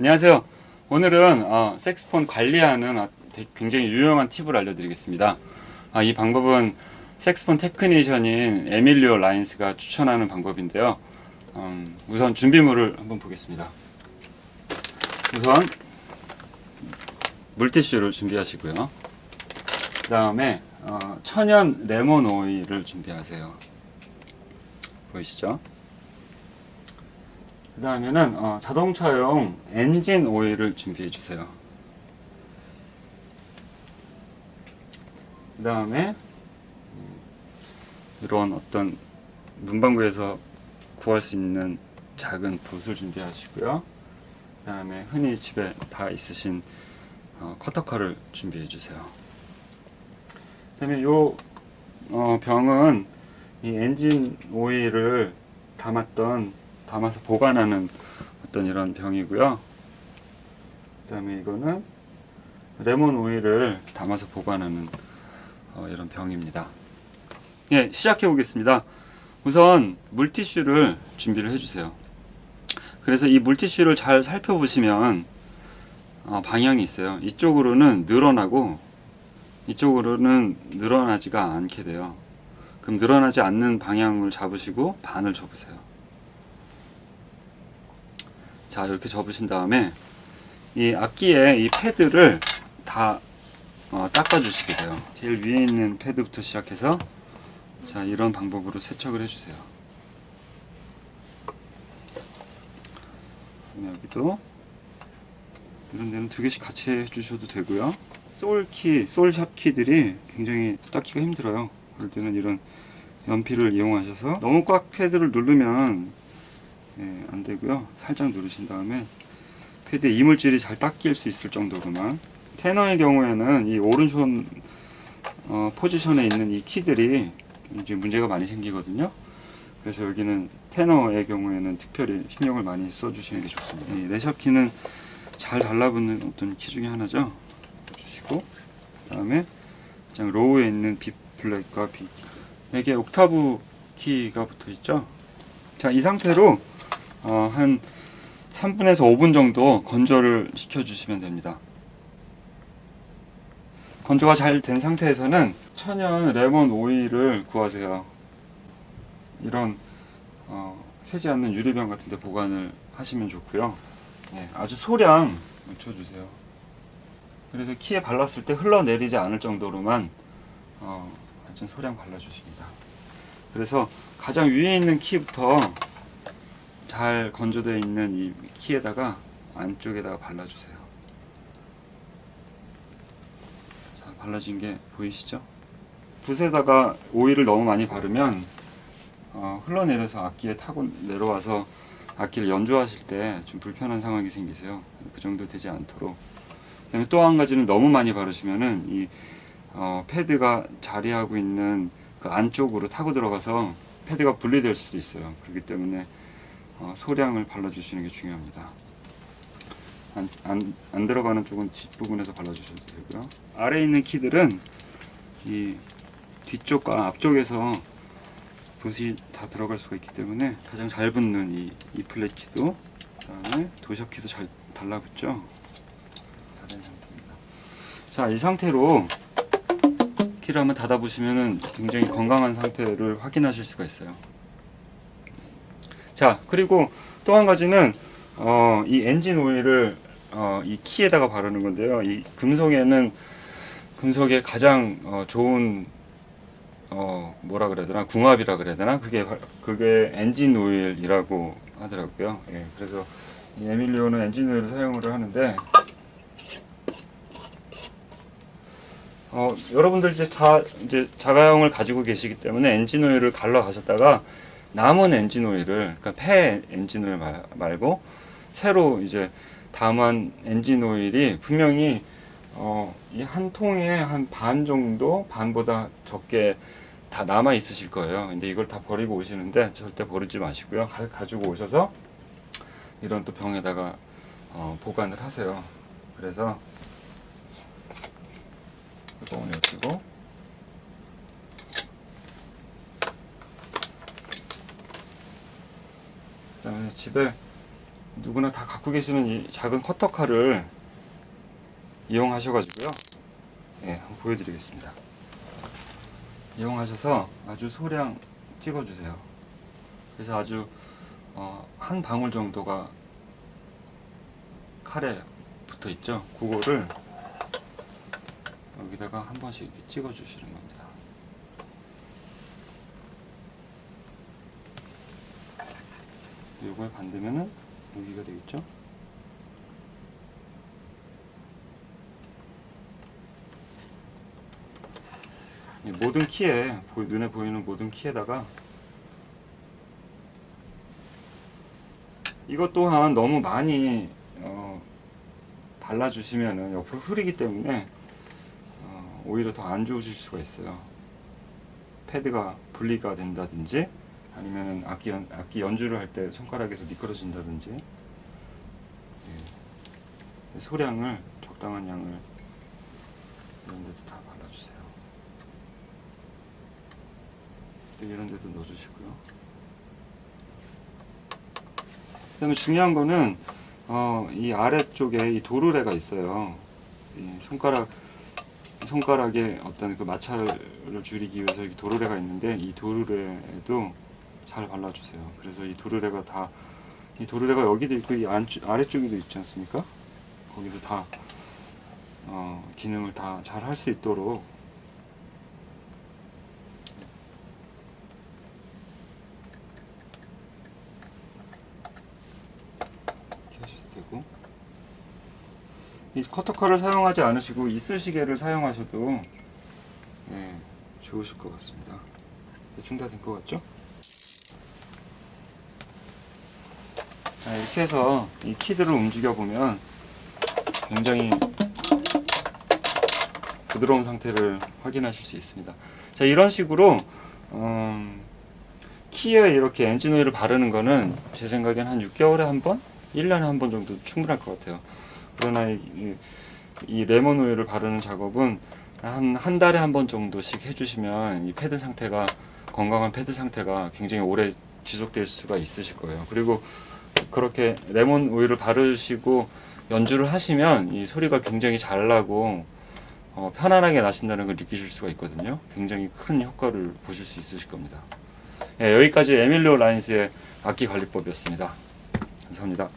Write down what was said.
안녕하세요. 오늘은 어, 색스폰 관리하는 어, 굉장히 유용한 팁을 알려드리겠습니다. 아, 이 방법은 색스폰 테크니션인 에밀리오 라인스가 추천하는 방법인데요. 음, 우선 준비물을 한번 보겠습니다. 우선 물티슈를 준비하시고요. 그 다음에 어, 천연 레몬 오일을 준비하세요. 보이시죠? 그 다음에는 어, 자동차용 엔진 오일을 준비해 주세요. 그 다음에 이런 어떤 문방구에서 구할 수 있는 작은 붓을 준비하시고요. 그 다음에 흔히 집에 다 있으신 어, 커터칼을 준비해 주세요. 그 다음에 요 어, 병은 이 엔진 오일을 담았던 담아서 보관하는 어떤 이런 병이고요. 그다음에 이거는 레몬 오일을 담아서 보관하는 어, 이런 병입니다. 예, 시작해 보겠습니다. 우선 물티슈를 준비를 해주세요. 그래서 이 물티슈를 잘 살펴보시면 어, 방향이 있어요. 이쪽으로는 늘어나고 이쪽으로는 늘어나지가 않게 돼요. 그럼 늘어나지 않는 방향을 잡으시고 반을 접으세요. 자 이렇게 접으신 다음에 이 악기에 이 패드를 다 어, 닦아주시게 돼요. 제일 위에 있는 패드부터 시작해서 자 이런 방법으로 세척을 해주세요. 여기도 이런 데는 두 개씩 같이 해주셔도 되고요. 솔키, 솔샵 키들이 굉장히 닦기가 힘들어요. 그럴 때는 이런 연필을 이용하셔서 너무 꽉 패드를 누르면 예, 안 되고요. 살짝 누르신 다음에 패드에 이물질이 잘 닦일 수 있을 정도로만 테너의 경우에는 이 오른손 어, 포지션에 있는 이 키들이 이제 문제가 많이 생기거든요. 그래서 여기는 테너의 경우에는 특별히 신경을 많이 써주시는 게 좋습니다. 이 레샵 키는 잘 달라붙는 어떤 키 중에 하나죠. 주시고 그다음에 가장 로우에 있는 B 플랫과 B 이게 옥타브 키가 붙어 있죠. 자, 이 상태로 어, 한 3분에서 5분 정도 건조를 시켜주시면 됩니다. 건조가 잘 된 상태에서는 천연 레몬 오일을 구하세요. 이런 어, 새지 않는 유리병 같은 데 보관을 하시면 좋고요. 네, 아주 소량 묻혀주세요. 그래서 키에 발랐을 때 흘러내리지 않을 정도로만 어, 아주 소량 발라주십니다. 그래서 가장 위에 있는 키부터 잘 건조되어 있는 이 키에다가 안쪽에다가 발라주세요. 자, 발라진 게 보이시죠? 붓에다가 오일을 너무 많이 바르면 어, 흘러내려서 악기에 타고 내려와서 악기를 연주하실 때 좀 불편한 상황이 생기세요. 그 정도 되지 않도록. 그다음에 또 한 가지는 너무 많이 바르시면은 이 어, 패드가 자리하고 있는 그 안쪽으로 타고 들어가서 패드가 분리될 수도 있어요. 그렇기 때문에 어, 소량을 발라주시는 게 중요합니다. 안, 안, 안 들어가는 쪽은 뒷부분에서 발라주셔도 되고요. 아래에 있는 키들은 이 뒤쪽과 앞쪽에서 붓이 다 들어갈 수가 있기 때문에 가장 잘 붙는 이, 이 플랫 키도 그다음에 도샵 키도 잘 달라붙죠. 다 된 상태입니다. 자, 이 상태로 키를 한번 닫아보시면은 굉장히 건강한 상태를 확인하실 수가 있어요. 자, 그리고 또 한 가지는 어, 이 엔진 오일을 어, 이 키에다가 바르는 건데요. 이 금속에는 금속의 가장 어, 좋은 어, 뭐라 그래야 되나 궁합이라 그래야 되나 그게 화- 그게 엔진 오일이라고 하더라고요. 예, 그래서 이 에밀리오는 엔진 오일을 사용을 하는데 어, 여러분들 이제 자 이제 자가용을 가지고 계시기 때문에 엔진 오일을 갈러 가셨다가 남은 엔진 오일을 그러니까 폐 엔진 오일 말, 말고 새로 이제 담은 엔진 오일이 분명히 어, 이 한 통에 한 반 정도 반보다 적게 다 남아 있으실 거예요. 근데 이걸 다 버리고 오시는데 절대 버리지 마시고요. 가, 가지고 오셔서 이런 또 병에다가 어, 보관을 하세요. 그래서 뚜껑을 여시고 그다음에 집에 누구나 다 갖고 계시는 이 작은 커터칼을 이용하셔가지고요. 예, 한번 보여드리겠습니다. 이용하셔서 아주 소량 찍어주세요. 그래서 아주 어, 한 방울 정도가 칼에 붙어 있죠. 그거를 여기다가 한 번씩 이렇게 찍어 주시는 겁니다. 이걸 반대면은 여기가 되겠죠. 이 모든 키에 보- 눈에 보이는 모든 키에다가 이것 또한 너무 많이 어, 발라주시면은 옆으로 흐리기 때문에 어, 오히려 더 안 좋으실 수가 있어요. 패드가 분리가 된다든지 아니면은 악기 연, 악기 연주를 할 때 손가락에서 미끄러진다든지 예. 소량을 적당한 양을 이런 데도 다 발라주세요. 또 이런 데도 넣어주시고요. 그다음에 중요한 거는 어, 이 아래쪽에 이 도르래가 있어요. 이 손가락 손가락에 어떤 그 마찰을 줄이기 위해서 이 도르래가 있는데 이 도르래도 잘 발라주세요. 그래서 이 도르래가 다 이 도르래가 여기도 있고 이 안, 아래쪽에도 있지 않습니까? 거기도 다 어, 기능을 다 잘 할 수 있도록 이 커터칼을 사용하지 않으시고 이쑤시개를 사용하셔도 예, 좋으실 것 같습니다. 대충 다 된 것 같죠? 자, 이렇게 해서 이 키들을 움직여 보면 굉장히 부드러운 상태를 확인하실 수 있습니다. 자, 이런 식으로 음, 키에 이렇게 엔진 오일을 바르는 거는 제 생각엔 한 6개월에 한 번, 1년에 한 번 정도 충분할 것 같아요. 그러나 이, 이, 이 레몬 오일을 바르는 작업은 한, 한 달에 한 번 정도씩 해주시면 이 패드 상태가 건강한 패드 상태가 굉장히 오래 지속될 수가 있으실 거예요. 그리고 그렇게 레몬 오일을 바르시고 연주를 하시면 이 소리가 굉장히 잘 나고 어, 편안하게 나신다는 걸 느끼실 수가 있거든요. 굉장히 큰 효과를 보실 수 있으실 겁니다. 예, 여기까지 에밀리오 라인스의 악기 관리법이었습니다. 감사합니다.